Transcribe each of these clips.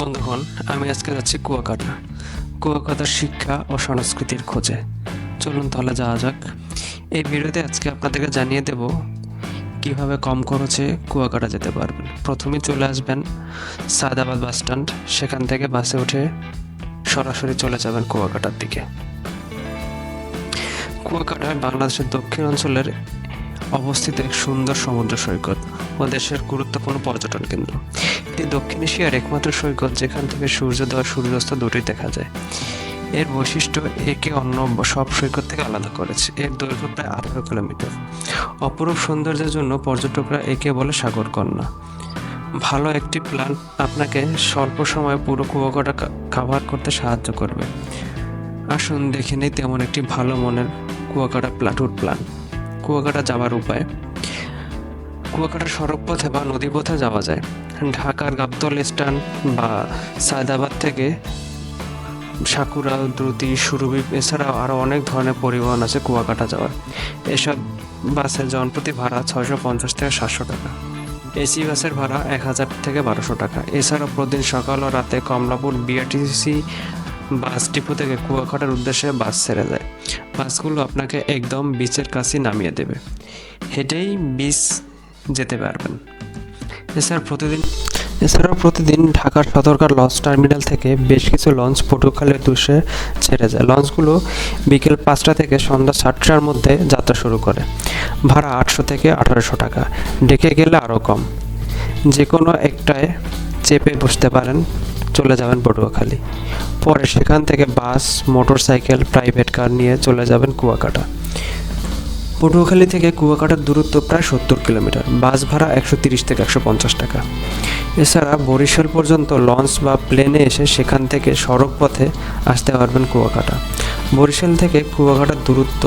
বন্ধুগণ, আমি আজকে যাচ্ছি কুয়াকাটা। কুয়াকাটার শিক্ষা ও সংস্কৃতির খোঁজে। চলুন তাহলে যাওয়া যাক। এই ভিডিওতে আজকে আপনাদেরকে জানিয়ে দেব কীভাবে কম খরচে কুয়াকাটা যেতে পারবেন। প্রথমে চলে আসবেন সাদাবাদ বাস স্ট্যান্ড। সেখান থেকে বাসে উঠে সরাসরি চলে যাবেন কুয়াকাটার দিকে। কুয়াকাটা বাংলাদেশের দক্ষিণ অঞ্চলের অবস্থিত এক সুন্দর সমুদ্র সৈকত ও দেশের গুরুত্বপূর্ণ পর্যটন কেন্দ্র। এটি দক্ষিণ এশিয়ার একমাত্র সৈকত যেখান থেকে সূর্যোদয় সূর্যাস্ত দুটোই দেখা যায়। এর বৈশিষ্ট্য একে অন্য সব সৈকত থেকে আলাদা করেছে। এর দৈর্ঘ্য প্রায় আঠারো কিলোমিটার। অপরূপ সৌন্দর্যের জন্য পর্যটকরা একে বলে সাগর কন্যা ভালো একটি প্ল্যান আপনাকে স্বল্প সময়ে পুরো কুয়াকাটা কাভার করতে সাহায্য করবে। আসুন দেখে নেই তেমন একটি ভালো মনের কুয়াকাটা প্লাটুর প্ল্যান। কুয়াকাটা যাওয়ার উপায়? কুয়াকাটা সড়ক পথে বা নদী পথে যাওয়া যায়। ঢাকার গাবতল স্ট্যান্ড বা সায়দাবাদ থেকে সাকুরা দ্রুতি, সুরভি এছাড়াও আরও অনেক ধরনের পরিবহন আছে কুয়াকাটা যাওয়ার। এসব বাসের জনপ্রতি ভাড়া ছয়শো পঞ্চাশ থেকে সাতশো টাকা। এসি বাসের ভাড়া এক হাজার থেকে বারোশো টাকা। এছাড়াও প্রতিদিন সকাল ও রাতে কমলাপুর বিআরটিসি বাস ডিপো থেকে কুয়াকাটার উদ্দেশ্যে বাস ছেড়ে যায়। বাসগুলো আপনাকে একদম বিচের কাছে নামিয়ে দেবে। হেঁটেই বিচ যেতে পারবেন। এছাড়া প্রতিদিন এছাড়াও প্রতিদিন ঢাকার সদরকার লঞ্চ টার্মিনাল থেকে বেশ কিছু লঞ্চ পটুয়াখালীর উদ্দেশ্যে ছেড়ে যায়। লঞ্চগুলো বিকেল পাঁচটা থেকে সন্ধ্যা সাতটার মধ্যে যাত্রা শুরু করে। ভাড়া আটশো থেকে আঠারোশো টাকা। ডেকে গেলে আরও কম। যে কোনো একটায় চেপে বসতে পারেন, চলে যাবেন পটুয়াখালী। পরে সেখান থেকে বাস, মোটরসাইকেল, প্রাইভেট কার নিয়ে চলে যাবেন কুয়াকাটা। পটুয়াখালী থেকে কুয়াকাটার দূরত্ব প্রায় সত্তর কিলোমিটার বাস ভাড়া একশো তিরিশ থেকে একশো পঞ্চাশ টাকা। এছাড়া বরিশাল পর্যন্ত লঞ্চ বা প্লেনে এসে সেখান থেকে সড়ক পথে আসতে পারবেন কুয়াকাটা। বরিশাল থেকে কুয়াকাটার দূরত্ব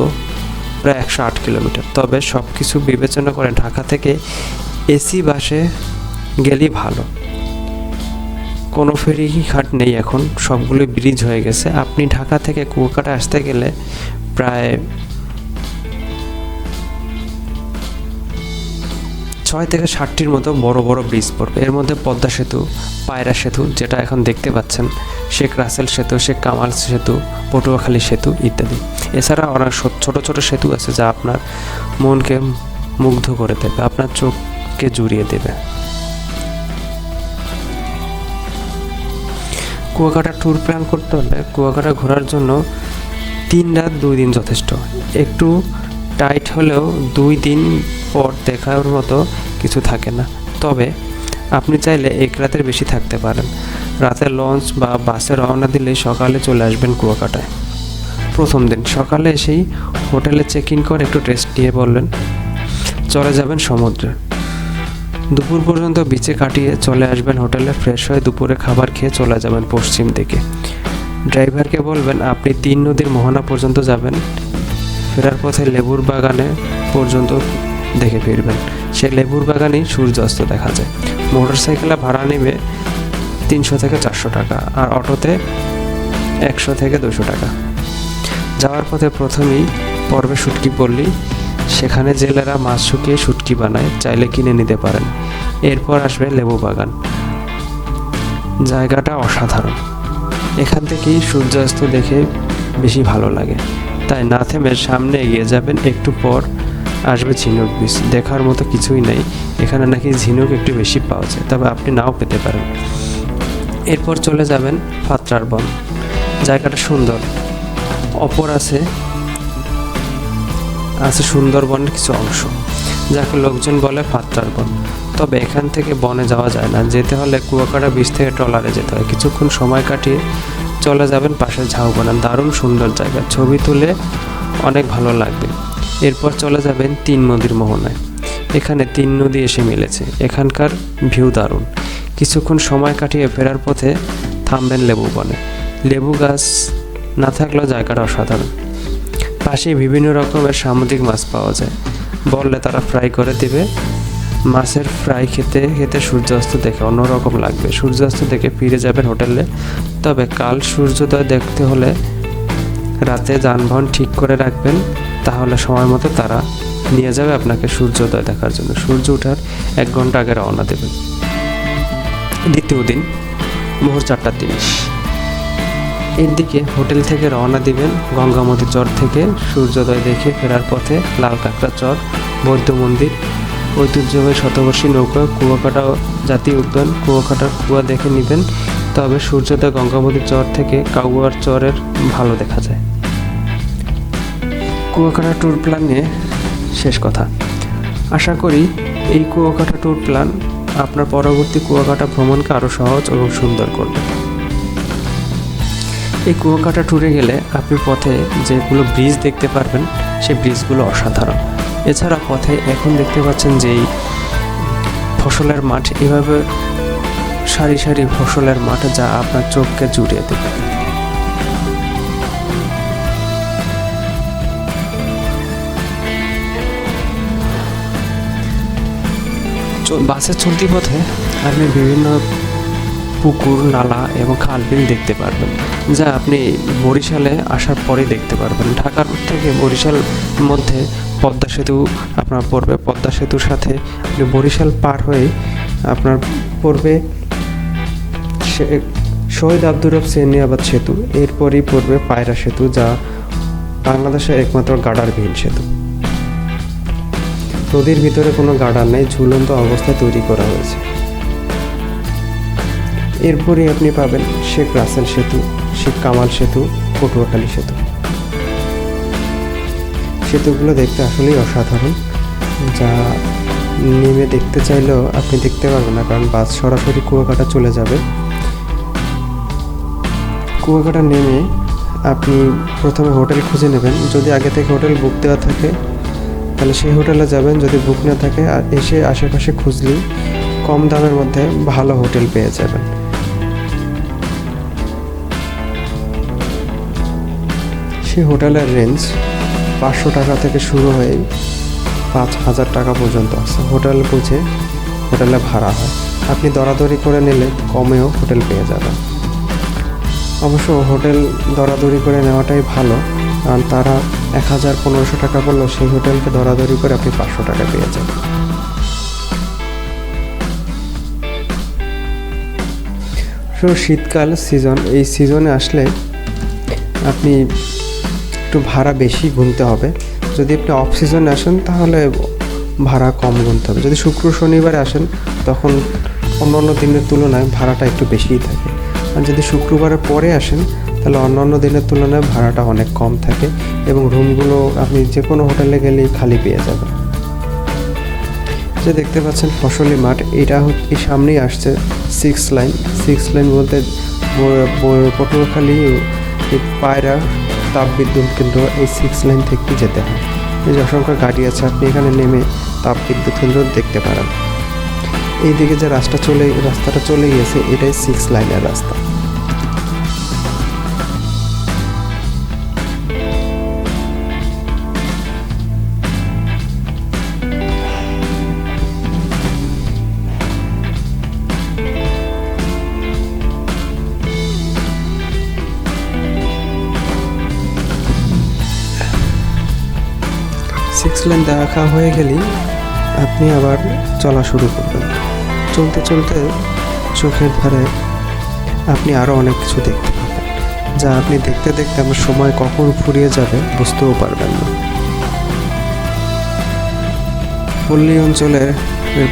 প্রায় একশো আট কিলোমিটার। তবে সব কিছু বিবেচনা করে ঢাকা থেকে এসি বাসে গেলেই ভালো। কোনো ফেরি ঘাট নেই এখন, সবগুলো ব্রিজ হয়ে গেছে। আপনি ঢাকা থেকে কুয়াকাটা আসতে গেলে প্রায় ছয় থেকে ষাটটির মতো বড় বড় ব্রিজ পড়বে। এর মধ্যে পদ্মা সেতু, পায়রা সেতু, যেটা এখন দেখতে পাচ্ছেন, শেখ রাসেল সেতু, শেখ কামাল সেতু, পটুয়াখালী সেতু ইত্যাদি। এছাড়া অনেক ছোট ছোট সেতু আছে যা আপনার মনকে মুগ্ধ করে দেবে, আপনার চোখকে জুড়িয়ে দেবে। কুয়াকাটা ট্যুর প্ল্যান করতে হলে কুয়াকাটা ঘোরার জন্য তিন রাত দুই দিন যথেষ্ট। একটু টাইট হলেও দুই দিন পর দেখার মতো কিছু থাকে না। তবে আপনি চাইলে এক রাতের বেশি থাকতে পারেন। রাতে লঞ্চ বা বাসে রওনা দিলে সকালে চলে আসবেন কুয়াকাটায়। প্রথম দিন সকালে এসেই হোটেলে চেক ইন করে একটু রেস্ট নিয়ে বললেন, চলে যাবেন সমুদ্রে। দুপুর পর্যন্ত বিচে কাটিয়ে চলে আসবেন হোটেলে ফ্রেশ হয়ে দুপুরে খাবার খেয়ে চলে যাবেন পশ্চিম দিকে। ড্রাইভারকে বলবেন, আপনি তিন নদীর মোহনা পর্যন্ত যাবেন। ফেরার পথে লেবুর বাগানে পর্যন্ত দেখে ফিরবেন। সে লেবুর বাগানেই সূর্যাস্ত দেখা যায়। মোটর সাইকেলে ভাড়া নেবে তিনশো থেকে চারশো টাকা আর অটোতে একশো থেকে দুশো টাকা। যাওয়ার পথে প্রথমেই পর্বে শুটকি পড়লি। সেখানে জেলেরা মাছ শুকিয়ে শুটকি বানায়, চাইলে কিনে নিতে পারেন। এরপর আসবে লেবু বাগান। জায়গাটা অসাধারণ। এখান থেকেই সূর্যাস্ত দেখে বেশি ভালো লাগে। তাই না থেমে সামনে এগিয়ে যাবেন একটু পর। আসবে ঝিনুক বীজ দেখার মতো কিছুই নেই। এখানে নাকি ঝিনুক একটু বেশি পাওয়া যায়, তবে আপনি নাও পেতে পারেন। এরপর চলে যাবেন ফাত্রার বন। জায়গাটা সুন্দর। অপর আছে আছে সুন্দরবনের কিছু অংশ, যাকে লোকজন বলে ফাত্রার বন। তবে এখান থেকে বনে যাওয়া যায় না। যেতে হলে কুয়াকাটা বীজ থেকে ট্রলারে যেতে হয়। কিছুক্ষণ সময় কাটিয়ে চলে যাবেন পাশের ঝাউবনা দারুণ সুন্দর জায়গা। ছবি তুলে অনেক ভালো লাগবে। এরপর চলে যাবেন তিন নদীর মোহনায়। এখানে তিন নদী এসে মিলেছে। এখানকার ভিউ দারুণ। কিছুক্ষণ সময় কাটিয়ে ফেরার পথে থামবেন লেবু বনে। লেবু গাছ না থাকলেও জায়গাটা অসাধারণ। পাশে বিভিন্ন রকমের সামুদ্রিক মাছ পাওয়া যায়। বললে তারা ফ্রাই করে দিবে। মাছের ফ্রাই খেতে খেতে সূর্যাস্ত দেখে অন্যরকম লাগবে। সূর্যাস্ত দেখে ফিরে যাবেন হোটেলে। তবে কাল সূর্যোদয় দেখতে হলে রাতে যানবাহন ঠিক করে রাখবেন, তাহলে সময় মতো তারা নিয়ে যাবে আপনাকে সূর্যোদয় দেখার জন্য। সূর্য ওঠার এক ঘণ্টা আগে রওনা দেবেন। দ্বিতীয় দিন, ভোর চারটা তিরিশ এর দিকে হোটেল থেকে রওনা দিবেন গঙ্গামতি চর থেকে। সূর্যোদয় দেখে ফেরার পথে লাল কাঁকড়া চর, বৌদ্ধ মন্দির ঐতিহ্যবাহী শতবর্ষী নৌকা কুয়াকাটা জাতীয় উদ্যান কুয়াকাটার কুয়া দেখে নেবেন। তবে সূর্যোদয় গঙ্গামতি চর থেকে কাউয়ার চরের ভালো দেখা যায়। কুয়াকাটা ট্যুর প্ল্যান নিয়ে শেষ কথা। আশা করি এই কুয়াকাটা ট্যুর প্ল্যান আপনার পরবর্তী কুয়াকাটা ভ্রমণকে আরও সহজ এবং সুন্দর করবে। এই কুয়াকাটা ট্যুরে গেলে আপনি পথে যেগুলো ব্রিজ দেখতে পারবেন সেই ব্রিজগুলো অসাধারণ। এছাড়া পথে এখন দেখতে পাচ্ছেন যে ফসলের মাঠ, এভাবে সারি সারি ফসলের মাঠ যা আপনার চোখকে জুড়িয়ে দেবে। বাসের চলতি পথে আপনি বিভিন্ন পুকুর, নালা এবং খাল বিল দেখতে পারবেন, যা আপনি বরিশালে আসার পরে দেখতে পারবেন। ঢাকার থেকে বরিশাল মধ্যে পদ্মা সেতু, আপনার পড়বে পদ্মা সেতুর সাথে আপনি বরিশাল পার হয়ে আপনার পড়বে শহীদ আব্দুর রব সেনিয়াবাদ সেতু, এরপরই পড়বে পায়রা সেতু যা বাংলাদেশের একমাত্র গার্ডারবিহীন সেতু। নদীর ভিতরে কোনো গার্ডার নেই, ঝুলন্ত অবস্থায় তৈরি করা হয়েছে। এরপরই আপনি পাবেন শেখ রাসেল সেতু, শেখ কামাল সেতু, পটুয়াখালী সেতু। সেতুগুলো দেখতে আসলেই অসাধারণ। যা নেমে দেখতে চাইলেও আপনি দেখতে পারবেন না, কারণ বাস সরাসরি কুয়াকাটা চলে যাবে। কুয়াকাটা নেমে আপনি প্রথমে হোটেল খুঁজে নেবেন। যদি আগে থেকে হোটেল বুক দেওয়া থাকে, তাহলে সেই হোটেলে যাবেন। যদি বুক না থাকে, আর এসে আশেপাশে খুঁজলেই কম দামের মধ্যে ভালো হোটেল পেয়ে যাবেন। সেই হোটেলের রেঞ্জ পাঁচশো টাকা থেকে শুরু হয়ে পাঁচ হাজার টাকা পর্যন্ত আছে। হোটেল বুঝে হোটেলে ভাড়া হয়। আপনি দরাদরি করে নিলে কমেও হোটেল পেয়ে যাবেন। অবশ্য হোটেল দরাদরি করে নেওয়াটাই ভালো, কারণ তারা এক হাজার পনেরোশো টাকা বলল, সেই হোটেলকে দরাদরি করে আপনি পাঁচশো টাকা পেয়ে যাবেন। শীতকাল সিজন এই সিজনে আসলে আপনি একটু ভাড়া বেশি গুনতে হবে। যদি আপনি অফ সিজনে আসেন, তাহলে ভাড়া কম গুনতে হবে। যদি শুক্র শনিবার আসেন, তখন অন্য অন্য দিনের তুলনায় ভাড়াটা একটু বেশিই থাকে। আর যদি শুক্রবারের পরে আসেন, তাহলে অন্য অন্য দিনের তুলনায় ভাড়াটা অনেক কম থাকে এবং রুমগুলো আপনি যে কোনো হোটেলে গেলেই খালি পেয়ে যাবেন। যে দেখতে পাচ্ছেন ফসলি মাঠ, এটা হচ্ছে সামনেই আসছে সিক্স লাইন সিক্স লাইন বলতে পটুয়াখালী, পায়রা তাপবিদ্যুৎ কেন্দ্র এই সিক্স লাইন থেকে যেতে হয়। এই যে অসংখ্য গাড়ি আছে, আপনি এখানে নেমে তাপবিদ্যুৎ কেন্দ্র দেখতে পারেন। এইদিকে যে রাস্তা চলে, রাস্তাটা চলে গেছে এটাই সিক্স লাইনের রাস্তা। সিক্স লাইন দেখা হয়ে গেলেই আপনি আবার চলা শুরু করবেন। চলতে চলতে চোখের ধারে আপনি আরও অনেক কিছু দেখতে পাবেন। যা আপনি দেখতে দেখতে আমার সময় কখন ফুরিয়ে যাবে বুঝতেও পারবেন না। পল্লী অঞ্চলের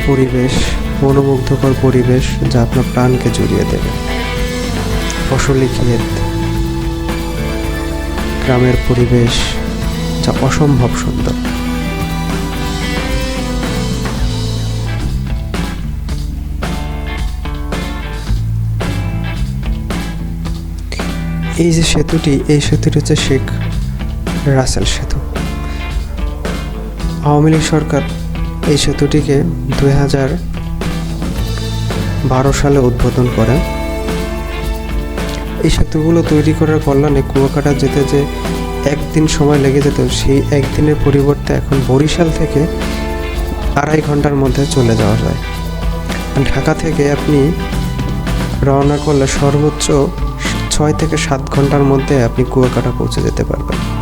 পরিবেশ, মনোমুগ্ধকর পরিবেশ যা আপনার প্রাণকে জড়িয়ে দেবে। ফসলি ক্ষেত, গ্রামের পরিবেশ যা অসম্ভব সুন্দর। এই যে সেতুটি, এই সেতুটি হচ্ছে শেখ রাসেল সেতু। আওয়ামী লীগ সরকার এই সেতুটিকে দুই হাজার বারো সালে উদ্বোধন করে এই সেতুগুলো তৈরি করার কল্যাণে কুয়াকাটা যেতে যে একদিন সময় লেগে যেত, সেই একদিনের পরিবর্তে এখন বরিশাল থেকে আড়াই ঘণ্টার মধ্যে চলে যাওয়া যায়। ঢাকা থেকে আপনি রওনা করলে সর্বোচ্চ ছয় থেকে সাত ঘণ্টার মধ্যে আপনি কুয়াকাটা পৌঁছে যেতে পারবেন।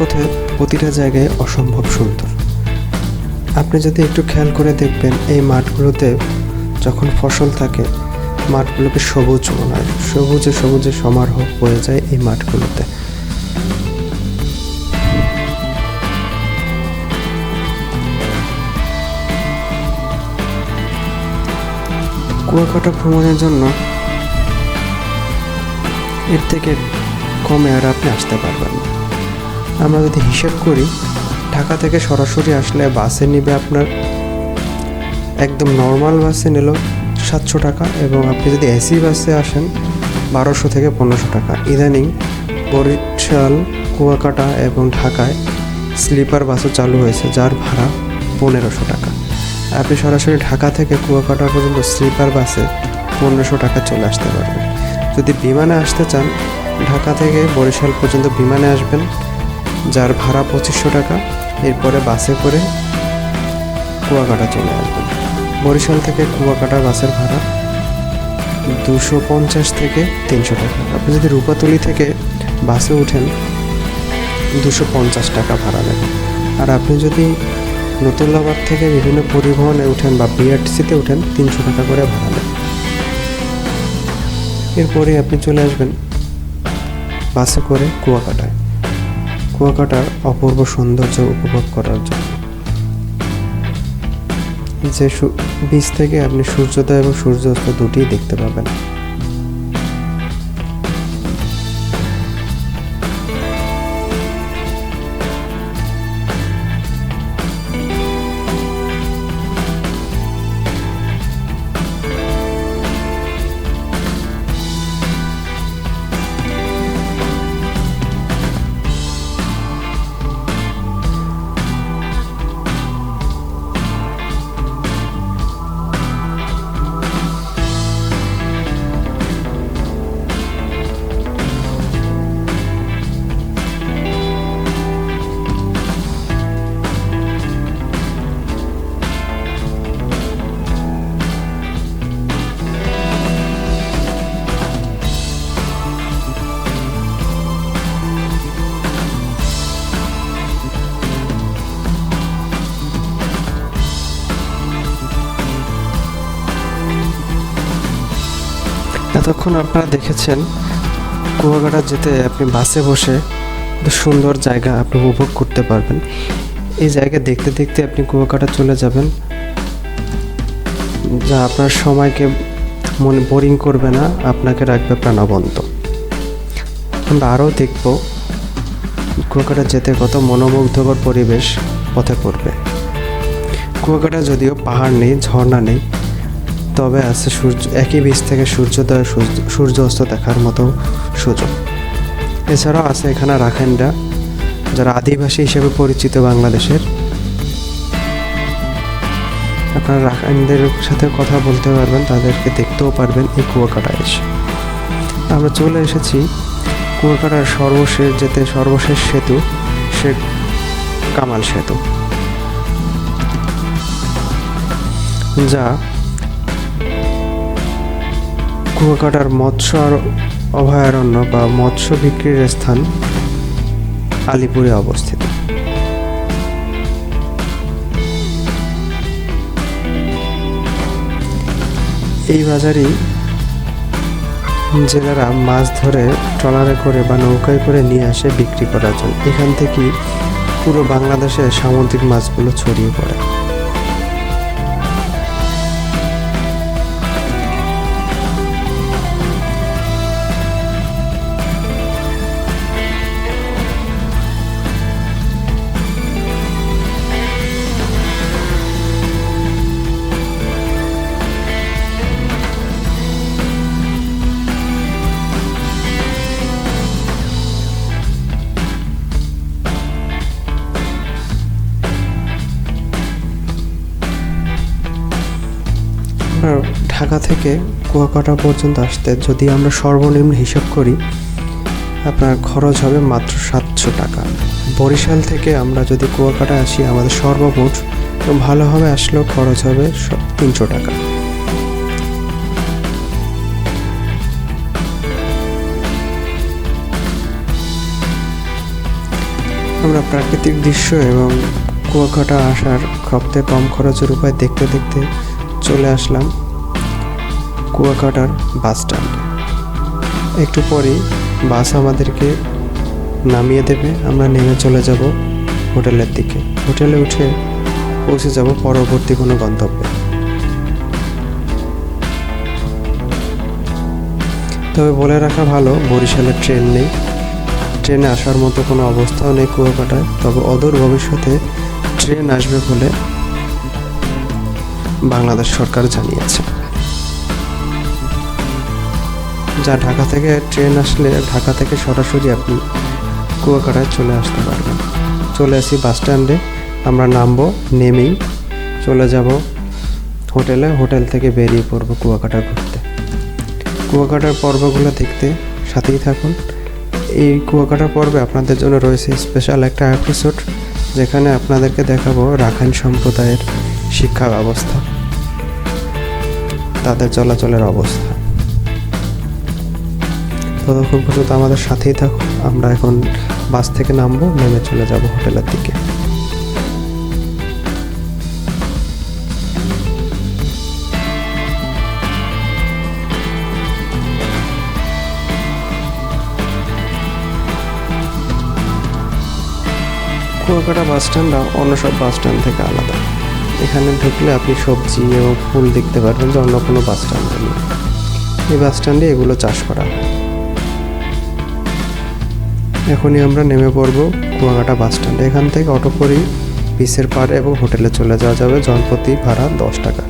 পথে প্রতিটা জায়গায় অসম্ভব সুন্দর। আপনি যদি একটু খেয়াল করে দেখবেন, এই মাঠগুলোতে যখন ফসল থাকে, মাঠগুলোকে সবুজ মনে হয়। সবুজে সবুজে সমারোহ হয়ে যায় এই মাঠগুলোতে। কুয়াকাটা ভ্রমণের জন্য এর থেকে কমে আর আপনি আসতে পারবেন না। আমরা যদি হিসেব করি, ঢাকা থেকে সরাসরি আসলে বাসে নিবে আপনার একদম নর্মাল বাসে নিল সাতশো টাকা এবং আপনি যদি এসি বাসে আসেন, বারোশো থেকে পনেরোশো টাকা। ইদানিং বরিশাল, কুয়াকাটা এবং ঢাকায় স্লিপার বাসও চালু হয়েছে, যার ভাড়া পনেরোশো টাকা। আপনি সরাসরি ঢাকা থেকে কুয়াকাটা পর্যন্ত স্লিপার বাসে পনেরোশো টাকা চলে আসতে পারবেন। যদি বিমানে আসতে চান, ঢাকা থেকে বরিশাল পর্যন্ত বিমানে আসবেন যার ভাড়া পঁচিশশো টাকা, এরপরে বাসে করে কুয়াকাটা চলে আসবেন বরিশাল থেকে কুয়াকাটা বাসের ভাড়া দুশো পঞ্চাশ থেকে তিনশো টাকা। আপনি যদি রূপাতলি থেকে বাসে উঠেন দুশো পঞ্চাশ টাকা ভাড়া নেবে। আর আপনি যদি নতুল্লাবাদ থেকে বিভিন্ন পরিবহনে উঠেন বা বিআরটিসিতে উঠেন তিনশো টাকা করে ভাড়া নেবে। এরপরে আপনি চলে আসবেন বাসে করে কুয়াকাটায়। কুয়াকাটার অপূর্ব সৌন্দর্য উপভোগ করার জন্য। যে বীজ থেকে আপনি সূর্যোদয় এবং সূর্যাস্ত দুটিই দেখতে পাবেন। এতক্ষণ আপনারা দেখেছেন, কুয়াকাটা যেতে আপনি বাসে বসে সুন্দর জায়গা আপনি উপভোগ করতে পারবেন। এই জায়গা দেখতে দেখতে আপনি কুয়াকাটা চলে যাবেন, যা আপনার সময়কে মনে বোরিং করবে না, আপনাকে রাখবে প্রাণবন্ত। আমরা আরও দেখব কুয়াকাটা যেতে কত মনোমুগ্ধকর পরিবেশ পথে পড়বে। কুয়াকাটা যদিও পাহাড় নেই, ঝর্ণা নেই তবে আছে সূর্য, একই বীজ থেকে সূর্যোদয়, সূর্য- অস্ত দেখার মতো সুযোগ। এছাড়াও আছে এখানে রাখাইনরা, যারা আদিবাসী হিসেবে পরিচিত বাংলাদেশের। আপনারা রাখাইনদের সাথে কথা বলতে পারবেন, তাদেরকে দেখতেও পারবেন এই কুয়াকাটা এসে। আমরা চলে এসেছি কুয়াকাটার সর্বশেষ, যেতে সর্বশেষ সেতু শেখ কামাল সেতু। যা কুয়াকাটার মৎস্য অভয়ারণ্য বা মৎস্য বিক্রির স্থান আলিপুরে অবস্থিত। এই বাজারেই জেলেরা মাছ ধরে ট্রলারে করে বা নৌকায় করে নিয়ে আসে বিক্রি করার জন্য। এখান থেকেই পুরো বাংলাদেশে সামুদ্রিক মাছগুলো ছড়িয়ে পড়ে। ঢাকা থেকে কুয়াকাটা পর্যন্ত আসতে যদি আমরা সর্বনিম্ন হিসাব করি, আপনার খরচ হবে মাত্র সাতশো টাকা। বরিশাল থেকে আমরা যদি কুয়াকাটা আসি, আমাদের সর্বমোট ভালোভাবে আসলেও খরচ হবে তিনশো টাকা। আমরা প্রাকৃতিক দৃশ্য এবং কুয়াকাটা আসার সবথেকে কম খরচের উপায় দেখতে দেখতে চলে আসলাম। কুয়াকাটার বাস স্ট্যান্ড। একটু পরেই বাস আমাদেরকে নামিয়ে দেবে। আমরা নেমে চলে যাব হোটেলের দিকে। হোটেলে উঠে পৌঁছে যাব পরবর্তী কোনো গন্তব্যে। তবে বলে রাখা ভালো, বরিশালে ট্রেন নেই। ট্রেনে আসার মতো কোনো অবস্থাও নেই কুয়াকাটায়। তবে অদূর ভবিষ্যতে ট্রেন আসবে বলে বাংলাদেশ সরকার জানিয়েছে। যা ঢাকা থেকে ট্রেন আসলে ঢাকা থেকে সরাসরি আপনি কুয়াকাটায় চলে আসতে পারবেন। চলে আসি বাস স্ট্যান্ডে। আমরা নামবো, নেমেই চলে যাব হোটেলে। হোটেল থেকে বেরিয়ে পড়ব কুয়াকাটা ঘুরতে। কুয়াকাটার পর্বগুলো দেখতে সাথেই থাকুন। এই কুয়াকাটার পর্বে আপনাদের জন্য রয়েছে স্পেশাল একটা এপিসোড যেখানে আপনাদেরকে দেখাবো রাখাইন সম্প্রদায়ের শিক্ষা ব্যবস্থা, তাদের চলাচলের অবস্থা। ততক্ষণ পর্যন্ত আমাদের সাথেই থাকুন। আমরা এখন বাস থেকে নামবো, নেমে চলে যাব হোটেলের দিকে। কুয়াকাটা বাস স্ট্যান্ডটা অন্য সব বাস স্ট্যান্ড থেকে আলাদা। এখানে ঢুকলে আপনি সবজি এবং ফুল দেখতে পারবেন যে অন্য কোনো বাস স্ট্যান্ডে নেই। এই বাস স্ট্যান্ডে এগুলো চাষ করা হয়। এখনই আমরা নেমে পড়ব কুয়াঘাটা বাস স্ট্যান্ডে। এখান থেকে অটো করেই পিসের পাড়ে এবং হোটেলে চলে যাওয়া যাবে। জনপ্রতি ভাড়া দশ টাকা।